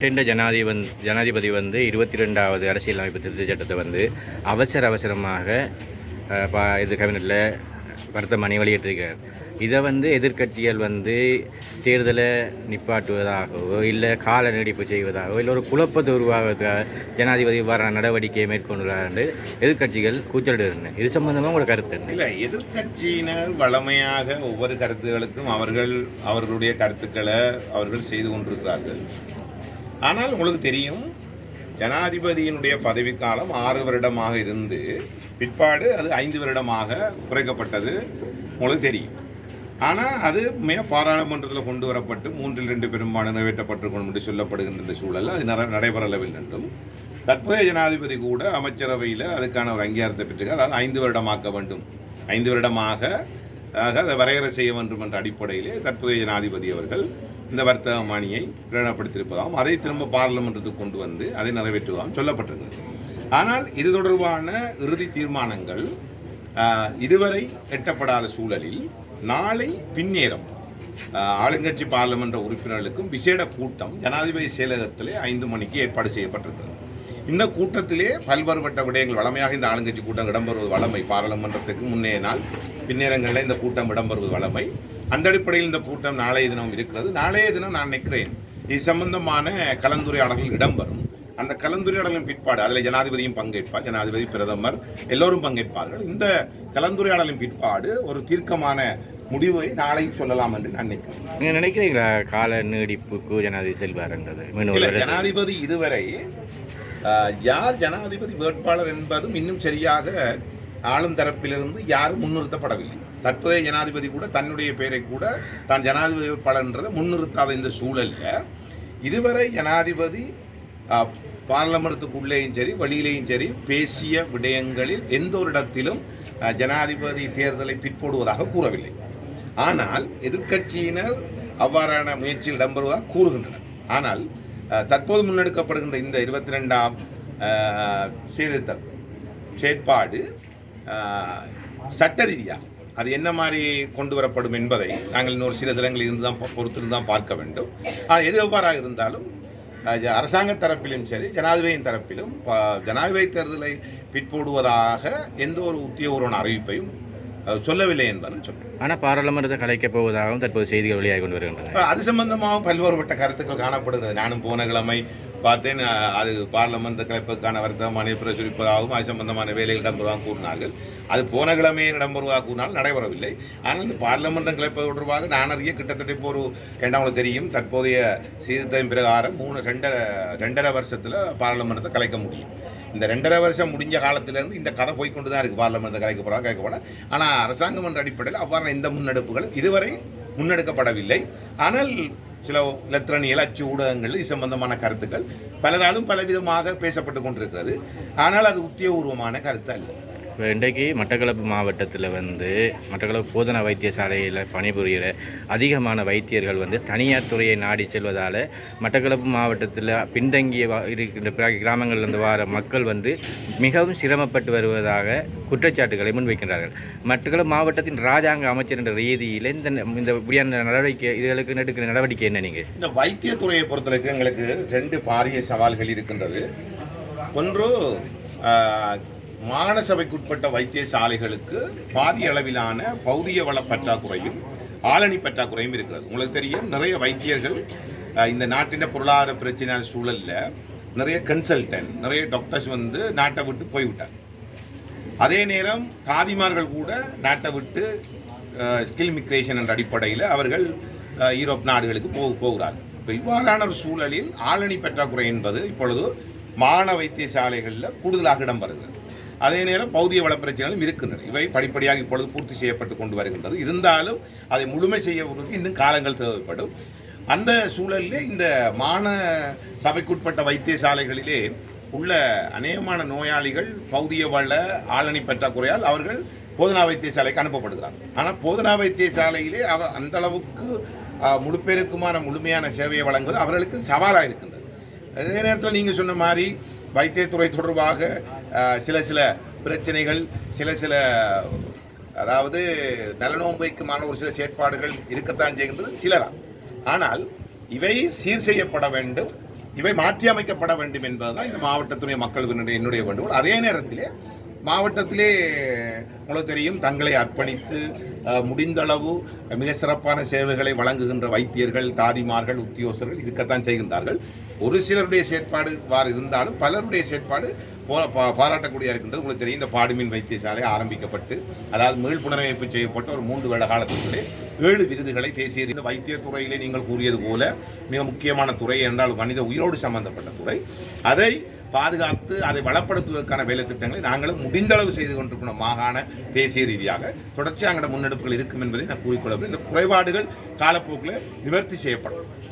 Britain ஜனாதிபதி ஜனாதிபதி வந்து இருபத்தி ரெண்டாவது அரசியலமைப்பு திருத்த சட்டத்தை வந்து அவசர அவசரமாக அஹ், பா- இது கேபினட்டில் வர்த்தமானி வெளியிட்டிருக்கார். இதை வந்து எதிர்க்கட்சிகள் வந்து தேர்தலை நிப்பாட்டுவதாகவோ இல்லை கால நீடிப்பு செய்வதாகவோ இல்லை ஒரு குழப்பத்தை உருவாகிறதுக்காக ஜனாதிபதி இவ்வாறான நடவடிக்கையை மேற்கொண்டுள்ளார் என்று எதிர்க்கட்சிகள் கூச்சலிடுகின்றன. இது சம்பந்தமாக உங்களோட கருத்து இல்லை எதிர்கட்சியினர் எதிர்க்கட்சியினர் வளமையாக ஒவ்வொரு கருத்துகளுக்கும் அவர்கள் அவர்களுடைய கருத்துக்களை அவர்கள் செய்து கொண்டிருக்கிறார்கள். ஆனால் உங்களுக்கு தெரியும் ஜனாதிபதியினுடைய பதவிக்காலம் ஆறு வருடமாக இருந்து பிற்பாடு அது ஐந்து வருடமாக குறைக்கப்பட்டது உங்களுக்கு தெரியும். ஆனால் அது மே பாராளுமன்றத்தில் கொண்டு வரப்பட்டு மூன்றில் ரெண்டு பெரும்பான்மை நிறைவேற்றப்பட்டிருக்கணும் என்று சொல்லப்படுகின்ற இந்த சூழல் அது நடைபெறவில்லை என்றும். தற்போதைய ஜனாதிபதி கூட அமைச்சரவையில் அதுக்கான ஒரு அங்கீகாரத்தை பெற்று அதாவது ஐந்து வருடமாக்க வேண்டும். ஐந்து வருடமாக ஆக அதை வரையறை செய்ய வேண்டும் என்ற அடிப்படையிலே தற்போதைய ஜனாதிபதி அவர்கள் இந்த வர்த்தக மானியை பிரகடனப்படுத்தியிருப்பதாகவும் அதை திரும்ப பாராளுமன்றத்துக்கு கொண்டு வந்து அதை நிறைவேற்றுவதாகவும் சொல்லப்பட்டிருந்தது. ஆனால் இது தொடர்பான இறுதி தீர்மானங்கள் இதுவரை எட்டப்படாத சூழலில் நாளை பின்னேறம் ஆளுங்கட்சி பாராளுமன்ற உறுப்பினர்களுக்கும் விசேட கூட்டம் ஜனாதிபதி செயலகத்திலே ஐந்து மணிக்கு ஏற்பாடு செய்யப்பட்டிருக்கிறது. இந்த கூட்டத்திலே பல்வேறுபட்ட விடயங்கள் வளமையாக இந்த ஆளுங்கட்சி கூட்டம் இடம்பெறுவது வளமை. பாராளுமன்றத்துக்கு முன்னே நாள் பின்னேரங்களில் இந்த கூட்டம் இடம்பெறுவது வளமை. அந்த அடிப்படையில் இந்த கூட்டம் நாளைய தினம் இருக்கிறது. நாளைய தினம் நான் நினைக்கிறேன் இது சம்பந்தமான கலந்துரையாடல்கள் இடம்பெறும். அந்த கலந்துரையாடலின் பிற்பாடு அதில் ஜனாதிபதியும் பங்கேற்பார். ஜனாதிபதி பிரதமர் எல்லோரும் பங்கேற்பார்கள். இந்த கலந்துரையாடலின் பிற்பாடு ஒரு தீர்க்கமான முடிவை நாளை சொல்லலாம் என்று நான் நினைக்கிறேன். நீங்கள் நினைக்கிறீங்களா? கால நீடிப்புக்கு ஜனாதிபதி செல்வார்ன்றது ஜனாதிபதி இதுவரை யார் ஜனாதிபதி வேட்பாளர் என்பதும் இன்னும் சரியாக ஆளும் தரப்பிலிருந்து யாரும் முன்னிறுத்தப்படவில்லை. தற்போதைய ஜனாதிபதி கூட தன்னுடைய பெயரை கூட தான் ஜனாதிபதி வேட்பாளர்ன்றதை முன்னிறுத்தாத இந்த சூழலில் இதுவரை ஜனாதிபதி பார்லமெண்ட்டுக்குள்ளேயும் சரி வெளியிலேயும் சரி பேசிய விடயங்களில் எந்த ஒரு இடத்திலும் ஜனாதிபதி தேர்தலை பிற்போடுவதாக கூறவில்லை. ஆனால் எதிர்க்கட்சியினர் அவ்வாறான முயற்சியில் இடம்பெறுவதாக கூறுகின்றனர். ஆனால் தற்போது முன்னெடுக்கப்படுகின்ற இந்த இருபத்தி ரெண்டாம் சீர்திருத்த செயற்பாடு சட்ட ரீதியாக அது என்ன மாதிரி கொண்டு வரப்படும் என்பதை நாங்கள் இன்னொரு சில தினங்களில் இருந்து தான் பொறுத்திருந்து தான் பார்க்க வேண்டும். ஆனால் எது எவ்வாறாக இருந்தாலும் அரசாங்க தரப்பிலும் சரி ஜனாதிபதியின் தரப்பிலும் ஜனாதிபதி தேர்தலை பிற்போடுவதாக எந்த ஒரு உத்தியோகபூர்வ அறிவிப்பையும் சொல்லவில்லை என்பதை சொல்றேன். ஆனால் பாராளுமன்றத்தை கலைக்கப் போவதாகவும் தற்போது செய்திகள் வெளியாகி கொண்டு வருகின்றன. அது சம்பந்தமாக பல்வேறுபட்ட கருத்துக்கள் காணப்படுகிறது. நானும் போன கிழமை பார்த்தேன் அது பார்லமெண்ட் கலைப்புக்கான வர்த்தகமான பிரசுரிப்பதாகவும் அது சம்பந்தமான வேலைகள் இடம்பெறுவதாக கூறினார்கள். அது போன கிழமையே இடம்பெறுவதாக கூறினால் நடைபெறவில்லை. ஆனால் இந்த பார்லமெண்டம் கலைப்பது தொடர்பாக நான் அறிய கிட்டத்தட்ட இப்போ ஒரு ரெண்டாவது தெரியும் தற்போதைய சீர்திருத்தம் பிரகாரம் மூணு ரெண்டரை ரெண்டரை வருஷத்தில் பார்லமெண்ட்டை கலைக்க முடியும். இந்த ரெண்டரை வருஷம் முடிஞ்ச காலத்திலேருந்து இந்த கதை போய்க்கொண்டு தான் இருக்குது பார்லமெண்ட்டை கலைக்க போகிறாங்க ஆனால் அரசாங்கம் என்ற அடிப்படையில் அவ்வாறான எந்த முன்னெடுப்புகளும் இதுவரை முன்னெடுக்கப்படவில்லை. ஆனால் சில இலத்திரனியல் அச்சு ஊடகங்கள் இது சம்பந்தமான கருத்துக்கள். பலராலும் பலவிதமாக பேசப்பட்டு கொண்டிருக்கிறது. ஆனால் அது உத்தியோகபூர்வமான கருத்து அல்ல இப்போ இன்றைக்கு மட்டக்களப்பு மாவட்டத்தில் வந்து மட்டக்களப்பு போதனா வைத்தியசாலையில் பணிபுரிகிற அதிகமான வைத்தியர்கள் வந்து தனியார் துறையை நாடி செல்வதால் மட்டக்களப்பு மாவட்டத்தில் பின்தங்கிய வா- இருக்கின்ற கிராமங்களிலிருந்து வர மக்கள் வந்து மிகவும் சிரமப்பட்டு வருவதாக குற்றச்சாட்டுகளை முன்வைக்கின்றார்கள். மட்டக்களப்பு மாவட்டத்தின் ராஜாங்க அமைச்சர் என்ற ரீதியில் இந்த இந்த இப்படியான நடவடிக்கை இதுகளுக்கு எடுக்கிற நடவடிக்கை என்ன நீங்கள் இந்த வைத்தியத்துறையை பொறுத்தளவுக்கு எங்களுக்கு ரெண்டு பாரிய சவால்கள் இருக்கின்றது. ஒன்று மாகாண சபைக்குட்பட்ட வைத்தியசாலைகளுக்கு பாரிய அளவிலான பௌதிய வள பற்றாக்குறையும் ஆளணி பற்றாக்குறையும் இருக்கிறது. உங்களுக்கு தெரியும் நிறைய வைத்தியர்கள் இந்த நாட்டின் பொருளாதார பிரச்சனையான சூழலில் நிறைய கன்சல்டன்ட் நிறைய டாக்டர்ஸ் வந்து நாட்டை விட்டு போய்விட்டாங்க. அதே நேரம் தாதிமார்கள் கூட நாட்டை விட்டு ஸ்கில் மிக்ரேஷன் என்ற அடிப்படையில் அவர்கள் யூரோப் நாடுகளுக்கு போ போகிறார்கள் இப்போ இவ்வாறான ஒரு சூழலில் ஆளணி பற்றாக்குறை என்பது இப்பொழுது மாண வைத்தியசாலைகளில் கூடுதலாக இடம்பெறுகிறது. அதே நேரம் பௌதிய வள பிரச்சனைகளும் இருக்கின்றன. இவை படிப்படியாக இப்பொழுது பூர்த்தி செய்யப்பட்டு கொண்டு வருகின்றது. இருந்தாலும் அதை முழுமை செய்யவதற்கு இன்னும் காலங்கள் தேவைப்படும். அந்த சூழலிலே இந்த மான சபைக்குட்பட்ட வைத்தியசாலைகளிலே உள்ள அநேகமான நோயாளிகள் பௌதிய வள ஆளணி பற்றாக்குறையால் அவர்கள் போதனா வைத்தியசாலைக்கு அனுப்பப்படுகிறார்கள். ஆனால் போதனா வைத்தியசாலையிலே அவ அந்த அளவுக்கு முழுப்பேருக்குமான முழுமையான சேவையை வழங்குவது அவர்களுக்கு சவாலாக இருக்கின்றது. அதே நேரத்தில் நீங்கள் சொன்ன மாதிரி வைத்தியத்துறை தொடர்பாக சில சில பிரச்சனைகள் சில சில அதாவது நலனோம்பைக்குமான ஒரு சில செயற்பாடுகள் இருக்கத்தான் செய்கின்றது சிலரா. ஆனால் இவை சீர் செய்யப்பட வேண்டும் இவை மாற்றி அமைக்கப்பட வேண்டும் என்பதுதான் இந்த மாவட்டத்துடைய மக்கள் என்னுடைய வேண்டுகோள். அதே நேரத்திலே மாவட்டத்திலே உங்களுக்கு தெரியும் தங்களை அர்ப்பணித்து முடிந்தளவு மிக சிறப்பான சேவைகளை வழங்குகின்ற வைத்தியர்கள் தாதிமார்கள் உத்தியோகஸ்தர்கள் இருக்கத்தான் செய்கின்றார்கள். ஒரு சிலருடைய செயற்பாடு வார் இருந்தாலும் பலருடைய செயற்பாடு போ- பா- பாராட்டக்கூடிய இருக்கின்றது. உங்களுக்கு தெரியும் இந்த பாடுமீன் வைத்தியசாலை ஆரம்பிக்கப்பட்டு அதாவது மீள் புனரமைப்பு செய்யப்பட்ட ஒரு மூன்று வருட காலத்திலே ஏழு விருதுகளை தேசிய இந்த வைத்தியத்துறையிலே நீங்கள் கூறியது போல மிக முக்கியமான துறை என்றால் மனித உயிரோடு சம்பந்தப்பட்ட துறை. அதை பாதுகாத்து அதை வளப்படுத்துவதற்கான வேலை திட்டங்களை நாங்களும் முடிந்தளவு செய்து கொண்டிருக்கணும் மாகாண தேசிய ரீதியாக. தொடர்ச்சியாக முன்னெடுப்புகள் இருக்கும் என்பதை நான் கூறிக்கொள்ள இந்த குறைபாடுகள் காலப்போக்கில் நிவர்த்தி செய்யப்படும்.